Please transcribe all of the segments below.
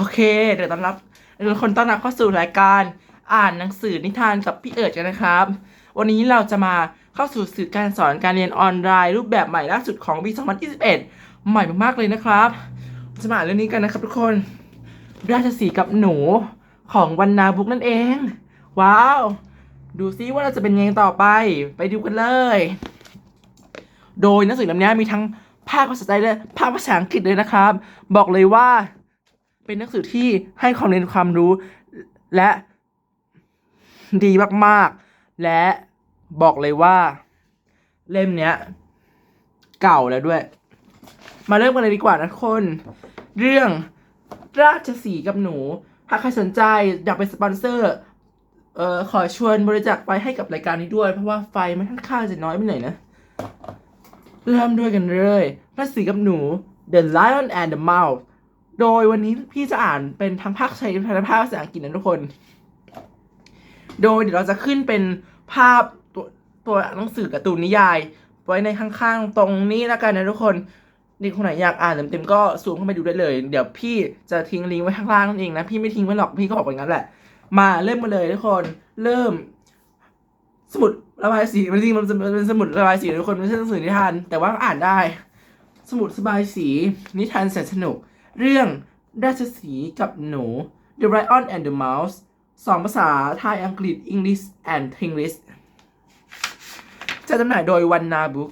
โอเค เดี๋ยวต้อนรับทุกคนต้อนรับเข้าสู่รายการอ่านหนังสือนิทานกับพี่เอิร์ดกันนะครับ วันนี้เราจะมาเข้าสู่สื่อการสอนการเรียนออนไลน์รูปแบบใหม่ล่าสุดของปี2021 ใหม่มากๆเลยนะครับจะมาอ่านเรื่องนี้กันนะครับทุกคน ราชสีกับหนูของวันนาบุ๊กนั่นเอง ว้าว ดูซิว่าเราจะเป็นยังไงต่อไป ไปดูกันเลย โดยหนังสือเล่มนี้มีทั้งภาคภาษาไทยและภาคภาษาอังกฤษเลยนะครับ บอกเลยว่า เป็นหนังสือที่ให้ความเรียนความรู้และดีมากๆ และบอกเลยว่า เล่มเนี้ย เก่าแล้วด้วย มาเริ่มกันเลยดีกว่านะทุกคน เรื่องราชสีกับหนูถ้าใครสนใจอยากเป็นสปอนเซอร์ เอ่อขอชวนบริจาคไปให้กับรายการนี้ด้วย เพราะว่าไฟมันค่อนข้างจะน้อยไปหน่อยนะ เริ่มด้วยกันเลยราชสีกับหนู The Lion and the Mouse โดยวันนี้พี่จะอ่านเป็นทั้งภาคไทยและภาคภาษาอังกฤษนะทุกคน โดยเดี๋ยวเราจะขึ้นเป็นภาพตัวตัวหนังสือการ์ตูนนิยาย ไว้ในข้างๆตรงนี้แล้วกันนะทุกคนนี่คนไหนอยากอ่านเต็มๆก็ซูมเข้าไปดูได้เลย เดี๋ยวพี่จะทิ้งลิงก์ไว้ข้างล่างนั่นเองนะ พี่ไม่ทิ้งไว้หรอกพี่ก็บอกไปงั้นแหละ มาเริ่มกันเลยทุกคนเริ่ม สมุดระบายสีจริงๆมันเป็นสมุดระบายสีทุกคนไม่ใช่หนังสือนิทาน แต่ว่าอ่านได้ สมุดระบายสีนิทานแสนสนุก เรื่องราชสีกับหนู The Lion and the Mouse สองภาษาไทยอังกฤษ English and English จะจำหน่ายโดยวันนาบุ๊ก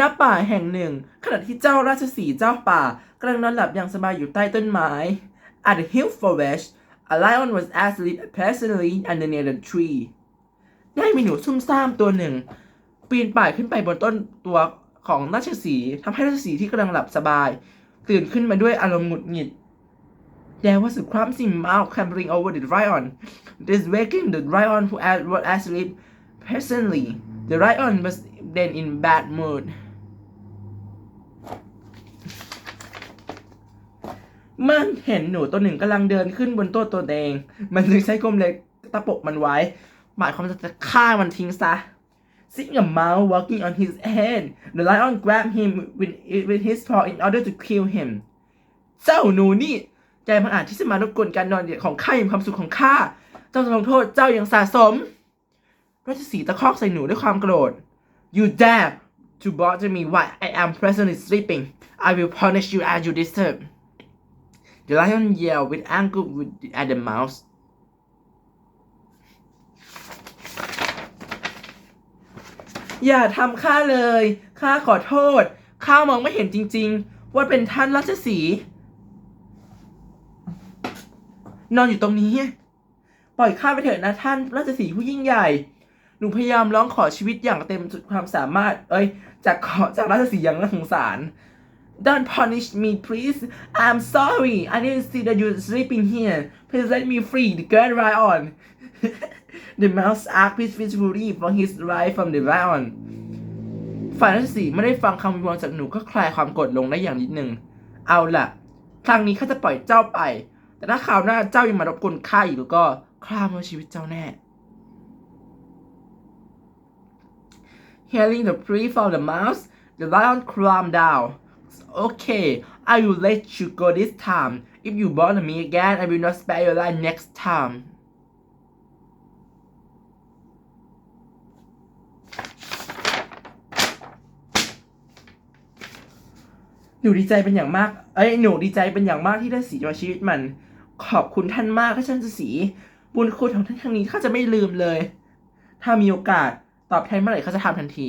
ณป่าแห่งหนึ่ง ขณะที่เจ้าราชสีเจ้าป่ากำลังนอนหลับอย่างสบายอยู่ใต้ต้นไม้ At the hill forest a lion was asleep peacefully underneath a tree ได้มีหนูซุ่มซ่ามตัวหนึ่ง ปีนป่ายขึ้นไปบนต้นตัวของราชสีห์ทำให้ราชสีที่กำลังหลับสบาย ตื่นขึ้นมาด้วยอารมณ์หงุดหงิด There was a clumsy mouse clambering over the lion. This waking the lion who had- was asleep pleasantly. The lion was then in bad mood. เมื่อเห็นหนูตัวหนึ่งกำลังเดินขึ้นบนตัวตัวเอง มันจึงใช้กลมเล็กตะปบมันไว้ หมายความว่าจะฆ่ามันทิ้งซะ Seeing a mouse walking on his head, the lion grabbed him with, with his paw in order to kill him. เจ้าหนูนี่แกมาอาจที่จะมารบกวนการนอนของข้าอย่างความสุขของข้าเจ้าจะลงโทษเจ้าอย่างสะสมราชสีตะคอกใส่หนูด้วยความโกรธ You dare to bother me while I am presently sleeping. I will punish you as you deserve. The lion yelled with anger at the mouse. อย่าทำข้าเลย ข้าขอโทษ ข้ามองไม่เห็นจริง ๆ ว่าเป็นท่านราชสี นอนอยู่ตรงนี้ ปล่อยข้าไปเถิดนะท่านราชสีผู้ยิ่งใหญ่ หนูพยายามร้องขอชีวิตอย่างเต็มสุดความสามารถ เอ้ย จากขอจากราชสีอย่างน่าสงสาร Don't punish me please I'm sorry I didn't see that you're sleeping here Please let me free the girl right on The mouse asked peacefully for his right from the lion ฝ่ายราชสีห์ไม่ได้ฟังคำวิงวอนจากหนูก็คลายความกรธลงได้อย่างนิดนึง เอาล่ะ ครั้งนี้ข้าจะปล่อยเจ้าไป แต่ถ้าคราวหน้าเจ้ายังมารบกวนข้าอีกแล้วก็ข้าเอาชีวิตเจ้าแน่ Hearing the plea from the mouse, the lion calmed down. Okay, I will let you go this time. If you bother me again, I will not spare your life next time. นูดีใจเป็นอย่างมาก เอ้ย หนูดีใจเป็นอย่างมากที่ได้สีมาชีวิตมัน ขอบคุณท่านมากที่ท่านจะสี บุญคุณของท่านครั้งนี้ข้าจะไม่ลืมเลย ถ้ามีโอกาสตอบแทนเมื่อไหร่เขาจะทำทันที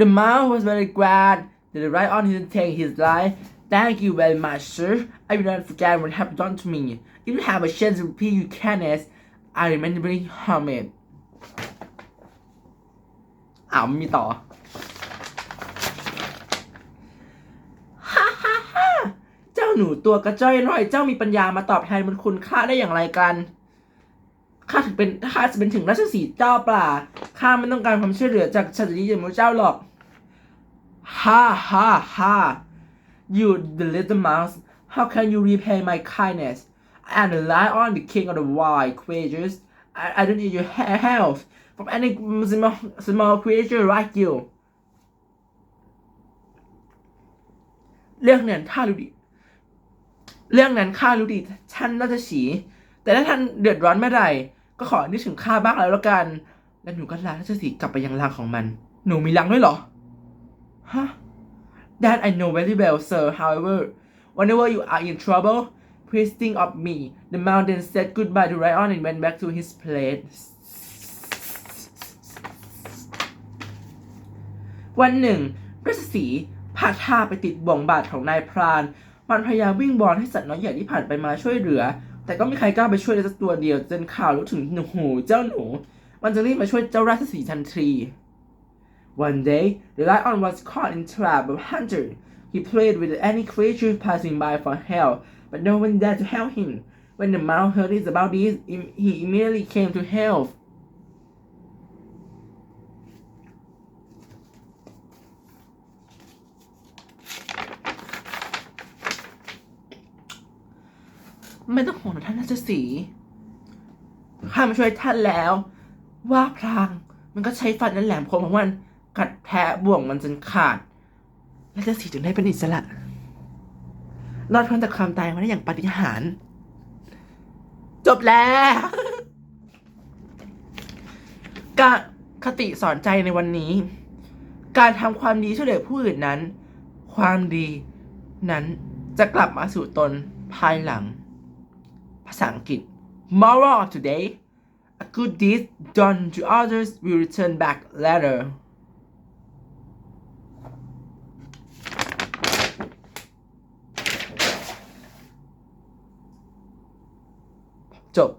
The mouse was very glad that the right on his take his life. Thank you very much, sir. I will not forget what happened done to me. If you have a chance to repeat your kindness, I remember harm it. อ้าวมีต่อ ฮ่าฮ่าฮ่าเจ้า หนูตัวกระจ้อยร่อยเจ้ามีปัญญามาตอบแทนบุญคุณข้าได้อย่างไรกันข้าถึงเป็นข้าจะเป็นถึงราชสีเจ้าป่าข้าไม่ต้องการความช่วยเหลือจากชาตินี้อย่างพระเจ้าหรอกฮ่าฮ่าฮ่า you the little mouse how can you repay my kindness I rely on the king of the wild creatures I, I don't need your help from any small, small creature like you เรื่องนั้นข้ารู้ดี เรื่องนั้นข้ารู้ดีท่านราชสีแต่ถ้าท่านเดือดร้อนเมื่อไหร่ก็ขอนึกถึงข้าบ้างแล้วละกัน แล้วหนูก็ลาราชสีกลับไปยังรังของมัน หนูมีรังด้วยเหรอ ฮะ That I know very well, sir. However, whenever you are in trouble, please think of me. The mountain said goodbye to Ryan and went back to his place. วันหนึ่งราชสีพาท่าไปติดบ่วงบาดของนายพราน มันพยายามวิ่งบอลให้สัตว์น้อยใหญ่ที่ผ่านไปมาช่วยเหลือ แต่ก็ไม่มีใครกล้าไปช่วยเลยสักตัวเดียวจนข่าวรู้ถึงหนูหูเจ้าหนู มันจึงรีบมาช่วยเจ้าราชสีทันที One day, the lion was caught in trap of hunter. He played with any creature passing by for help, but no one dared to help him. When the mouse heard this about this, he immediately came to help. ไม่ต้องห่วงนะท่านราชสีข้ามาช่วยท่านแล้ว ว่าพลางมันก็ใช้ฟันนั้นแหลมคมของมันกัดแทะบ่วงมันจนขาดราชสีจึงได้เป็นอิสระรอดพ้นจากความตายมาได้อย่างปาฏิหาริย์จบแล้วการคติสอนใจในวันนี้ การทำความดีช่วยเหลือผู้อื่นนั้น ความดีนั้นจะกลับมาสู่ตนภายหลัง ภาษาอังกฤษ moral of today a good deed done to others will return back later จบ